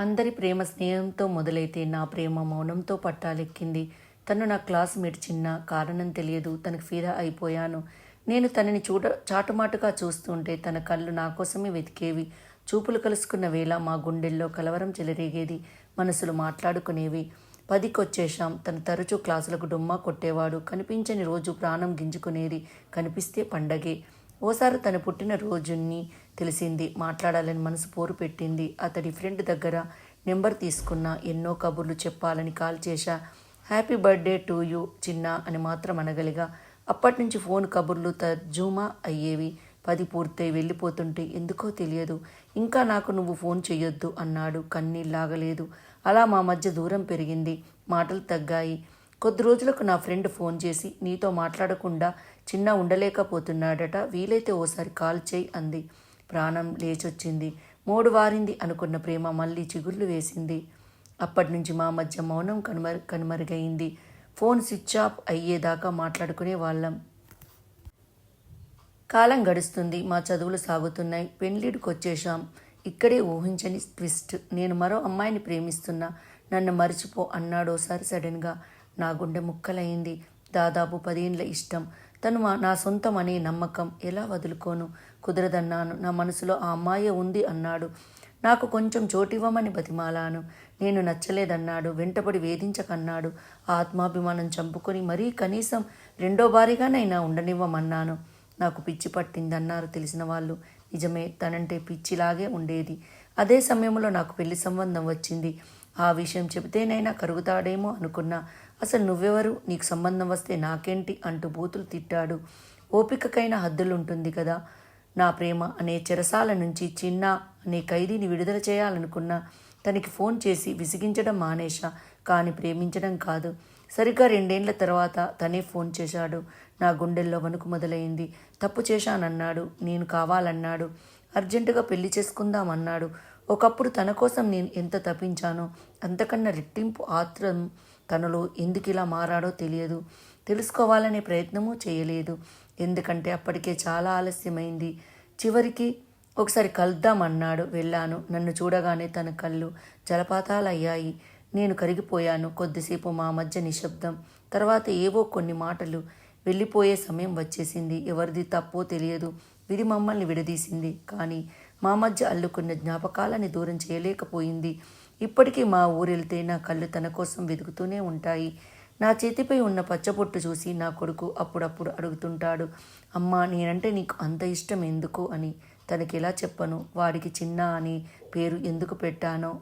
అందరి ప్రేమ స్నేహంతో మొదలైతే నా ప్రేమ మౌనంతో పట్టాలెక్కింది. తను నా క్లాస్మేట్ చిన్న కారణం తెలియదు తనకు ఫిదా అయిపోయాను. నేను తనని చూడ చాటుమాటుగా చూస్తుంటే తన కళ్ళు నా కోసమే వెతికేవి. చూపులు కలుసుకున్న వేళ మా గుండెల్లో కలవరం చెలరేగేది. మనసులు మాట్లాడుకునేవి. పదికొచ్చేశాం. తను తరచూ క్లాసులకు డుమ్మా కొట్టేవాడు. కనిపించని రోజు ప్రాణం గింజుకునేది. కనిపిస్తే పండగే. ఓసారి తన పుట్టిన రోజుని తెలిసింది. మాట్లాడాలని మనసు పోరు పెట్టింది. అతడి ఫ్రెండ్ దగ్గర నెంబర్ తీసుకున్న ఎన్నో కబుర్లు చెప్పాలని కాల్ చేశా. హ్యాపీ బర్త్డే టు యూ చిన్న అని మాత్రం అనగలిగా. అప్పటి నుంచి ఫోన్ కబుర్లు తర్జుమా అయ్యేవి. పది పూర్తయి వెళ్ళిపోతుంటే ఎందుకో తెలియదు. ఇంకా నాకు నువ్వు ఫోన్ చెయ్యొద్దు అన్నాడు. కన్నీళ్ళాగలేదు అలా మా మధ్య దూరం పెరిగింది. మాటలు తగ్గాయి. కొద్ది రోజులకు నా ఫ్రెండ్ ఫోన్ చేసి నీతో మాట్లాడకుండా చిన్న ఉండలేకపోతున్నాడట. వీలైతే ఓసారి కాల్ చేయి అంది. ప్రాణం లేచొచ్చింది. మోడు వారింది అనుకున్న ప్రేమ మళ్ళీ చిగుర్లు వేసింది. అప్పటి నుంచి మా మధ్య మౌనం కనుమరు కనుమరుగైంది. ఫోన్ స్విచ్ ఆఫ్ అయ్యేదాకా మాట్లాడుకునే వాళ్ళం. కాలం గడుస్తుంది. మా చదువులు సాగుతున్నాయి. పెళ్ళిడికి వచ్చేశాం ఇక్కడే ఊహించని ట్విస్ట్. నేను మరో అమ్మాయిని ప్రేమిస్తున్నా. నన్ను మర్చిపో అన్నాడోసారి సడన్గా. నా గుండె ముక్కలైంది. దాదాపు పదేండ్ల ఇష్టం. తను మా నా సొంతం అనే నమ్మకం ఎలా వదులుకోను? కుదరదన్నాను. నా మనసులో ఆ అమ్మాయే ఉంది అన్నాడు. నాకు కొంచెం చోటివ్వమని బతిమాలాను. నేను నచ్చలేదన్నాడు. వెంటపడి వేధించకన్నాడు. ఆత్మాభిమానం చంపుకొని మరీ కనీసం రెండో భారీగానైనా ఉండనివ్వమన్నాను. నాకు పిచ్చి పట్టిందన్నారు తెలిసిన వాళ్ళు. నిజమే తనంటే పిచ్చిలాగే ఉండేది. అదే సమయంలో నాకు పెళ్ళి సంబంధం వచ్చింది. ఆ విషయం చెబితేనైనా కరుగుతాడేమో అనుకున్నా. అసలు నువ్వెవరు? నీకు సంబంధం వస్తే నాకేంటి? అంటూ బూతులు తిట్టాడు. ఓపికకైనా హద్దులుంటుంది కదా. నా ప్రేమ అనే చెరసాల నుంచి చిన్న అనే ఖైదీని విడుదల చేయాలనుకున్నా తనకి ఫోన్ చేసి విసిగించడం మానేశా కానీ ప్రేమించడం కాదు. సరిగ్గా రెండేండ్ల తర్వాత తనే ఫోన్ చేశాడు. నా గుండెల్లో వణుకు మొదలైంది. తప్పు చేశానన్నాడు. నేను కావాలన్నాడు. అర్జెంటుగా పెళ్ళి చేసుకుందామన్నాడు. ఒకప్పుడు తన కోసం నేను ఎంత తప్పించానో అంతకన్నా రెట్టింపు ఆత్రం తనలో ఎందుకు ఇలా మారాడో తెలియదు. తెలుసుకోవాలనే ప్రయత్నమూ చేయలేదు. ఎందుకంటే అప్పటికే చాలా ఆలస్యమైంది. చివరికి ఒకసారి కలుద్దామన్నాడు వెళ్ళాను. నన్ను చూడగానే తన కళ్ళు జలపాతాలయ్యాయి. నేను కరిగిపోయాను. కొద్దిసేపు మా మధ్య నిశ్శబ్దం. తర్వాత ఏవో కొన్ని మాటలు. వెళ్ళిపోయే సమయం వచ్చేసింది. ఎవరిది తప్పో తెలియదు. విధి మమ్మల్ని విడదీసింది. కానీ మా మధ్య అల్లుకున్న జ్ఞాపకాలని దూరం చేయలేకపోయింది. ఇప్పటికీ మా ఊరెళ్తే నా కళ్ళు తన కోసం వెతుకుతూనే ఉంటాయి. నా చేతిపై ఉన్న పచ్చబొట్టు చూసి నా కొడుకు అప్పుడప్పుడు అడుగుతుంటాడు అమ్మా నేనంటే నీకు అంత ఇష్టం ఎందుకు? అని. తనకి ఎలా చెప్పను వాడికి చిన్న అని పేరు ఎందుకు పెట్టానో